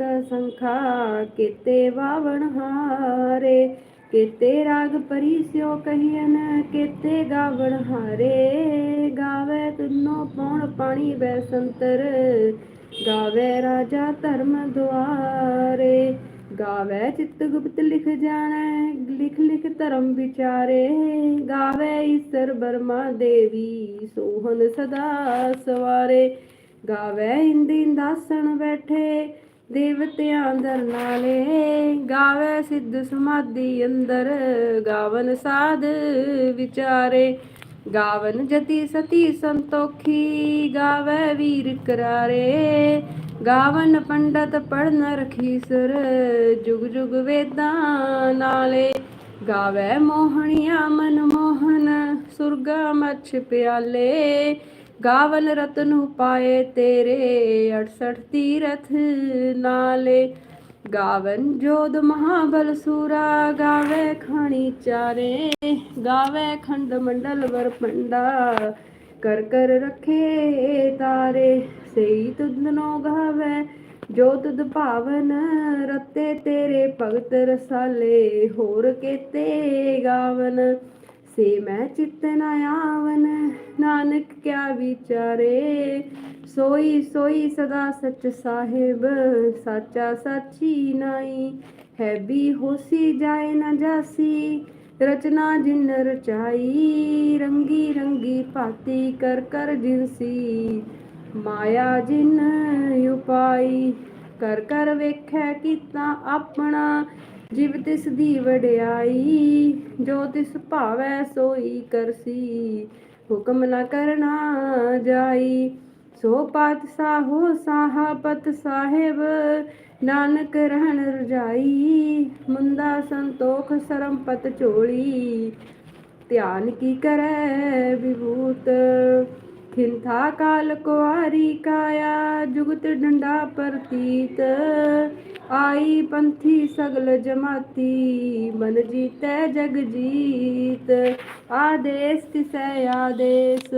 ਅਨੇਕ ਸੰਖਾ, ਕੀਤੇ ਵਾਵਣ ਹਾਰੇ। ਕੀਤੇ ਰਾਗ ਪਰੀ ਸਿਓ ਕਹੀਨ ਕੀਤੇ ਗਾਵਣ ਹਾਰੇ। ਗਾਵੇ ਤੁਨੋ ਪੌਣ ਪਾਣੀ ਬੈ ਸੰਤਰ, ਗਾਵੇ ਰਾਜਾ ਧਰਮ ਦੁਆਰੇ। ਗਾਵੇ ਚਿੱਤ ਗੁਪਤ ਲਿਖ ਜਾਣੈ, ਲਿਖ ਲਿਖ ਧਰਮ ਵਿਚਾਰੇ। ਗਾਵੇ ਈਸ਼ਰ ਬਰਮਾ ਦੇਵੀ ਸੋਹਨ ਸਦਾ ਸਵਾਰੇ। ਗਾਵੇ ਇੰਦੀ ਦਾਸਣ ਬੈਠੇ ਦੇਵਤਿਆਂ ਦਰ ਨਾਲੇ ਗਾਵੇ ਸਿੱਧ ਸਮਾਧੀ ਅੰਦਰ, ਗਾਵਨ ਸਾਧ ਵਿਚਾਰੇ। ਗਾਵਨ ਜਤੀ ਸਤੀ ਸੰਤੋਖੀ, ਗਾਵੇ ਵੀਰ ਕਰਾਰੇ। ਗਾਵਨ ਪੰਡਤ ਪੜਨ ਰਖੀਸਰ ਜੁਗ ਜੁਗ ਵੇਦਾਂ ਨਾਲੇ। ਗਾਵੇ ਮੋਹਣੀਆਂ ਮਨ ਮੋਹਨ ਸੁਰਗਾ ਮਛ ਪਿਆਲੇ। ਗਾਵਨ ਰਤਨ ਪਾਏ ਤੇਰੇ 68 ਤੀਰਥ ਨਾਲੇ। ਗਾਵਨ ਜੋਧ ਮਹਾਬਲ ਸੂਰਾ, ਗਾਵੇ ਖਾਣੀ ਚਾਰੇ। ਗਾਵੇ ਖੰਡ ਮੰਡਲ ਵਰਪੰਡਾ ਕਰ ਕਰ ਰੱਖੇ ਤਾਰੇ। ਸਈ ਤੁਧਨੋ ਗਾਵੇ, ਜੋ ਤੁਧ ਭਾਵਨ ਰਤੇ ਤੇਰੇ ਭਗਤ ਰਸਾਲੇ। ਹੋਰ ਕੀਤੇ ਗਾਵਨ ਸੇ ਮੈਂ ਚਿਤ ਨਾ ਆਵਨ, ਨਾਨਕ ਕਿਆ ਵਿਚਾਰੇ? ਸੋਈ ਸੋਈ ਸਦਾ ਸਚ ਸਾਹਿਬ, ਸਾਚਾ ਸਾਚੀ ਨਾਈ। ਹੈ ਵੀ ਹੋਸੀ ਜਾਏ ਨਾ ਜਾਸੀ, ਰਚਨਾ ਜਿਨ ਰਚਾਈ। ਰੰਗੀ ਰੰਗੀ ਭਾਤੀ ਕਰ ਕਰ ਜਿਨਸੀ। ਮਾਇਆ ਜਿਨ ਉਪਾਈ, ਕਰ ਕਰ ਵੇਖੈ ਕੀਤਾ ਆਪਣਾ। ਜਿਵ ਤਿਸ ਦੀ ਵਡਿਆਈ ਜੋ ਤਿਸ ਭਾਵੈ ਸੋਈ ਕਰਸੀ, ਹੁਕਮ ਨਾ ਕਰਨਾ ਜਾਈ। ਸੋ ਪਾਤ ਸਾਹੋ ਸਾਹਾਪਤ ਸਾਹਿਬ, ਨਾਨਕ ਰਹਿਣ ਰਜਾਈ। ਮੁੰਦਾ ਸੰਤੋਖ ਸਰੰਪਤ ਝੋਲੀ, ਧਿਆਨ ਕੀ ਕਰੈ ਵਿਭੂਤ? ਖਿੰਥਾ ਕਾਲ ਕੁਆਰੀ ਕਾਇਆ, ਜੁਗਤ ਡੰਡਾ ਪ੍ਰਤੀਤ। ਆਈ ਪੰਥੀ ਸਗਲ ਜਮਾਤੀ, ਮਨ ਜੀਤੈ ਜਗ ਜੀਤ। ਆਦੇਸ ਤਿਸੈ ਆਦੇਸ,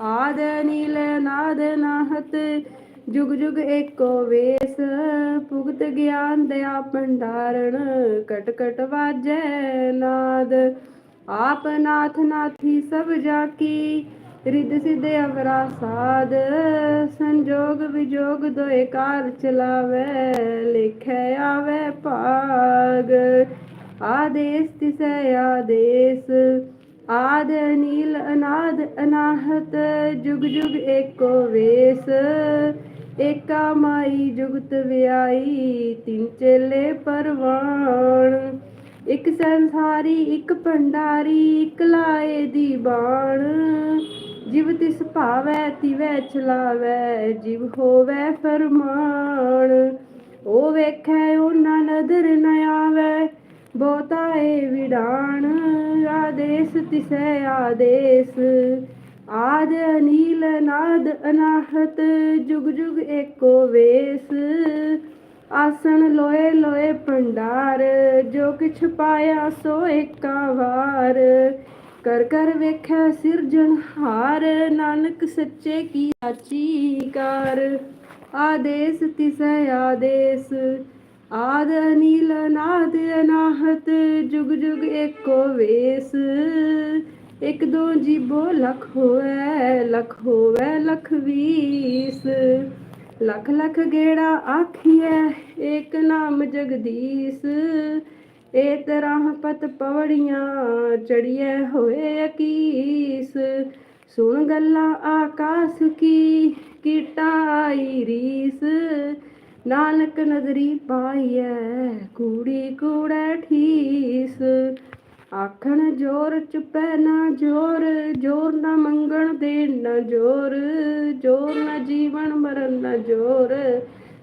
ਆਦ ਨੀਲ ਨਾਦ ਨਾਹਤ। ਜੁਗ ਜੁਗ ਏਕੋ ਵੇਸ, ਭੁਗਤ ਗਿਆਨ ਦਇਆ ਭੰਡਾਰਣ। ਕਟ ਕਟ ਵਾਜੈ ਨਾਦ, ਆਪ ਨਾਥ ਨਾਥੀ ਸਭ ਜਾ ਰਿਦ ਸਿਧ ਅਵਰਾ ਸਾਧ ਸੰਜੋਗ ਵਿਜੋਗ ਦੋਏ ਕਾਰ ਚਲਾਵੇ, ਲਿਖੈ ਆਵੇ ਭਾਗ। ਆਦੇਸ ਤਿਸੈ ਆਦੇਸ, ਆਦ ਨੀਲ ਅਨਾਦ ਅਨਾਹਤ, ਜੁਗ ਜੁਗ ਏਕੋ ਵੇਸ। ਏਕਾ ਮਾਈ ਜੁਗਤ ਵਿਆਈ, ਤਿੰਨ ਚੇਲੇ ਪਰਵਾਣ। ਇੱਕ ਸੰਸਾਰੀ, ਇੱਕ ਭੰਡਾਰੀ, ਇੱਕ ਲਾਏ ਦੀ ਬਾਣ। ਜਿਵ ਤਿਸ ਭਾਵੈ, ਤਿਵੈ ਚਲਾਵੈ, ਜਿਵ ਹੋਵੈ ਫਰਮਾਨ। ਉਹ ਵੇਖੈ, ਉਹਨਾਂ ਨਦਰ ਨ ਆਵੈ, ਬਹੁਤਾ ਏ ਵਿਡਾਣ ਆਦੇਸ ਤਿਸੈ ਆਦੇਸ। ਆਦ ਅਨੀਲ, ਨਾਦ ਅਨਾਹਤ, ਜੁਗ ਜੁਗ ਏਕੋ ਵੇਸ। ਆਸਣ ਲੋਏ ਲੋਏ ਭੰਡਾਰ, ਜੋ ਕਿਛ ਪਾਇਆ ਸੋ ਏਕਾ ਵਾਰ। ਕਰ ਕਰ ਵੇਖੈ ਸਿਰਜਣਹਾਰ ਨਾਨਕ ਸੱਚੇ ਕੀ ਸਾਚੀ ਕਾਰ। ਆਦੇਸ ਤਿਸੈ ਆਦੇਸ, ਆਦ ਅਨੀਲ ਨਾਦ ਅਨਾਹਤ, ਜੁਗ ਜੁਗ ਏਕੋ ਵੇਸ। ਇਕ ਦੋ ਜੀਬੋ ਲਖ ਹੋਵੇ ਲਖ ਹੋਵੇ ਲਖ ਵੀਸ। ਲਖ ਲਖ ਗੇੜਾ ਆਖੀਐ, ਏਕ ਨਾਮ ਜਗਦੀਸ਼। ਏ ਤਰ੍ਹਾਂ ਪਤ ਪਵੜੀਆਂ ਚੜੀਐ ਹੋਏ ਅਕੀਸ। ਸੁਣ ਗੱਲਾਂ ਆਕਾਸ ਕੀ, ਕੀਟਾ ਆਈ ਰੀਸ। ਨਾਨਕ ਨਦਰੀ ਪਾਈਐ, ਕੂੜੀ ਕੂੜੈ ਠੀਸ। ਆਖਣ ਜੋਰ ਚੁਪੈ ਨਾ ਜੋਰ ਜੋਰ ਨਾ ਮੰਗਣ ਦੇ ਨਾ ਜੋਰ ਜੋਰ ਨਾ ਜੀਵਨ ਮਰਨ ਨਾ ਜੋਰ।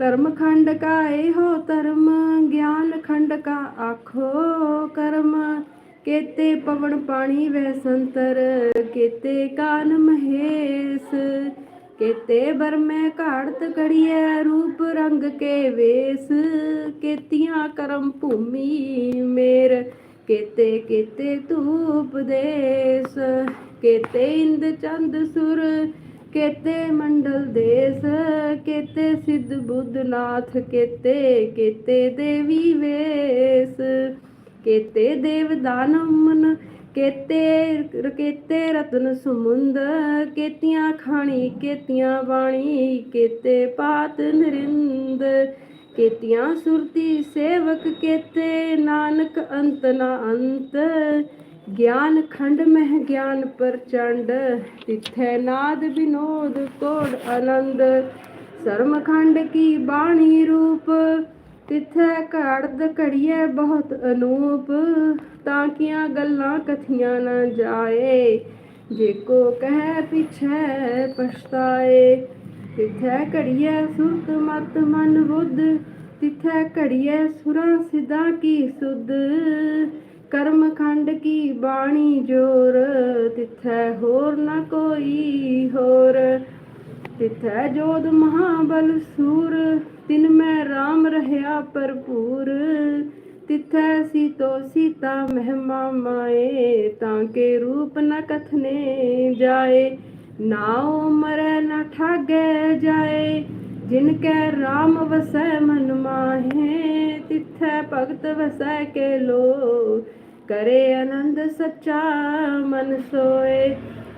ਧਰਮ ਖੰਡ ਕਾ ਇਹੋ ਧਰਮ, ਗਿਆਨ ਖੰਡ ਕਾ ਆਖੋ ਕਰਮ। ਕੇਤੇ ਪਵਨ ਪਾਣੀ ਵੈ ਸੰਤਰ, ਕੇਤੇ ਕਾਨ ਮਹੇਸ਼। ਕੇਤੇ ਬਰਮੈ ਘਾੜਤ ਕੜੀਐ ਰੂਪ ਰੰਗ ਕੇ ਵੇਸ। ਕੇਤੀਆਂ ਕਰਮ ਭੂਮੀ ਮੇਰ, ਕੇਤੇ ਕੇਤੇ ਧੂਪ ਦੇਸ। ਕੇਤੇ ਇੰਦ ਚੰਦ ਸੁਰ ਕੇਤੇ ਮੰਡਲ ਦੇਸ, ਕੇਤੇ ਸਿੱਧ ਬੁੱਧ ਨਾਥ, ਕੇਤੇ ਕੇਤੇ ਦੇਵੀ ਵੇਸ। ਕੇਤੇ ਦੇਵ ਦਾਨਵ ਕੇਤੇ ਕੇਤੇ ਰਤਨ ਸਮੁੰਦ, ਕੇਤੀਆਂ ਖਾਣੀ, ਕੇਤੀਆਂ ਬਾਣੀ, ਕੇਤੇ ਪਾਤ ਨਰਿੰਦ। ਕੇਤੀਆਂ ਸੁਰਤੀ ਸੇਵਕ, ਕੇਤੇ ਨਾਨਕ ਅੰਤ ਨਾ ਅੰਤ। ਗਿਆਨ ਖੰਡ ਮਹਿ ਗਿਆਨ ਪ੍ਰਚੰਡ, ਤਿਥੈ ਨਾਦ ਵਿਨੋਦ ਕੋੜ ਆਨੰਦ। ਸਰਮ ਖੰਡ ਕੀ ਬਾਣੀ ਰੂਪ, ਤਿਥੈ ਘੜਦ ਘੜੀਐ ਬਹੁਤ ਅਨੂਪ। ਤਾਂ ਕੀਆਂ ਗੱਲਾਂ ਕਥੀਆਂ ਨਾ ਜਾਏ, ਜੇ ਕੋ ਕਹਿ ਪਿਛੈ ਪਛਤਾਏ। ਤਿਥੈ ਘੜੀਐ ਸੁਰਤ ਮਤ ਮਨ ਬੁੱਧ, ਤਿਥੈ ਘੜੀਐ ਸੁਰਾਂ ਸਿਧਾ ਕੀ ਸੁਧ। ਕਰਮਖੰਡ ਕੀ ਬਾਣੀ ਜੋਰ? ਤਿਥੈ ਹੋਰ ਨਾ ਕੋਈ ਹੋਰ। ਤਿਥੈ ਜੋਧ ਮਹਾਬਲ ਸੂਰ, ਤਿਨ ਮੈਂ RAM ਰਹਾ ਭਰਪੂਰ। ਤਿਥੈ ਸੀਤੋ ਸੀਤਾ ਮਹਿਮਾ ਮਾਏ, ਤਾਂ ਕੇ ਰੂਪ ਨ ਕਥਨੇ ਜਾਏ। ਨਾਉ ਮਰੈ ਨ ਠਾਗੈ ਜਾਏ, ਜਿਨ ਕੈ RAM ਵਸੈ ਮਨ ਮਾਹੇ। ਤਿਥੈ ਭਗਤ ਵਸੈ ਕੇ ਲੋ ਕਰੇ ਆਨੰਦ ਸੱਚਾ, ਮਨ ਸੋਏ।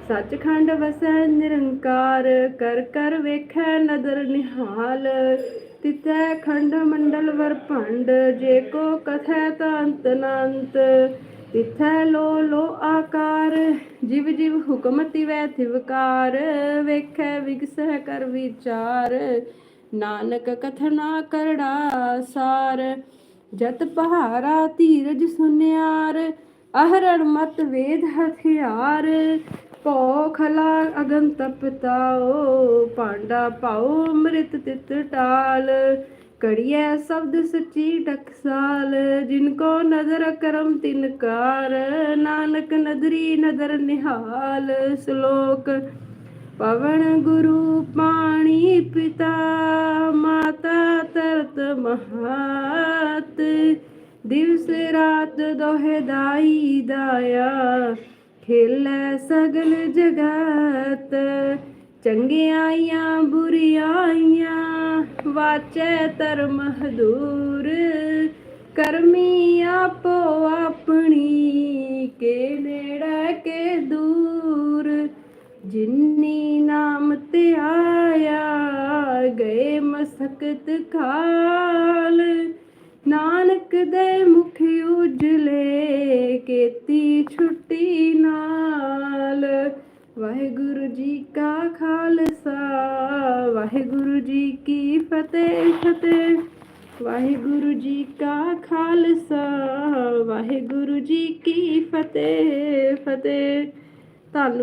ਸੱਚਖੰਡ ਵਸੈ ਨਿਰੰਕਾਰ, ਕਰ ਕਰ ਵੇਖੈ ਨਦਰ ਨਿਹਾਲ। ਤਿਤੈ ਖੰਡ ਮੰਡਲ ਵਰ ਭੰਡ, ਜੇ ਕੋ ਕਥੈ ਤਾਂ ਅੰਤ ਅਨੰਤ ਤਿਥੈ ਲੋ ਲੋ ਆਕਾਰ, ਜਿਵ ਜਿਵ ਹੁਕਮ ਤਿਵੈ ਥਿਵਕਾਰ ਵੇਖੈ ਵਿਗਸਹਿ ਕਰ ਵਿਚਾਰ, ਨਾਨਕ ਕਥਨਾ ਕਰੜਾ ਸਾਰ। ਜਤ ਪਹਾਰਾ ਧੀਰਜ ਸੁਨਿਆਰ, ਅਹਰਣ ਮਤ ਵੇਦ ਹਥਿਆਰ। ਭੋ ਖਲਾ ਅਗਨ ਤਪਤਾਓ ਪਾਂਡਾ ਪਾਓ ਅੰਮ੍ਰਿਤ ਤਿਤ ਟਾਲ। ਕੜੀਐ ਸ਼ਬਦ ਸੱਚੀ ਟਕਸਾਲ, ਜਿਨ ਕੋ ਨਜ਼ਰ ਕਰਮ ਤਿਨਕਾਰ ਨਾਨਕ ਨਦਰੀ ਨਦਰ ਨਿਹਾਲ। ਸ਼ਲੋਕ ਪਵਨ ਗੁਰੂ ਪਾਣੀ ਪਿਤਾ, ਮਾਤਾ ਤਰਤ ਮਹਾਤ। ਦਿਵਸ ਰਾਤ ਦੋਹੇ ਦਾਈ ਦਾਇਆ, ਖੇਲੇ ਸਗਲ ਜਗਤ। ਚੰਗਿਆਈਆਂ, ਬੁਰੀਆਈਆਂ, ਵਾਚੈ ਧਰਮ ਹਦੂਰ। ਕਰਮੀ ਆਪੋ ਆਪਣੀ। ਜਿਨੀ ਨਾਮ ਤੇ ਆਇਆ, ਗਏ ਮਸਕਤ ਖਾਲ ਨਾਨਕ ਦੇ ਮੁਖ ਉਜਲੇ, ਕੀਤੀ ਛੁੱਟੀ ਨਾਲ। ਵਾਹਿਗੁਰੂ ਜੀ ਕਾ ਖਾਲਸਾ, ਵਾਹਿਗੁਰੂ ਜੀ ਕੀ ਫਤਿਹ ਫਤਿਹ। ਵਾਹਿਗੁਰੂ ਜੀ ਕਾ ਖਾਲਸਾ, ਵਾਹਿਗੁਰੂ ਜੀ ਕੀ ਫਤਿਹ ਫਤਿਹ। ਧੰਨ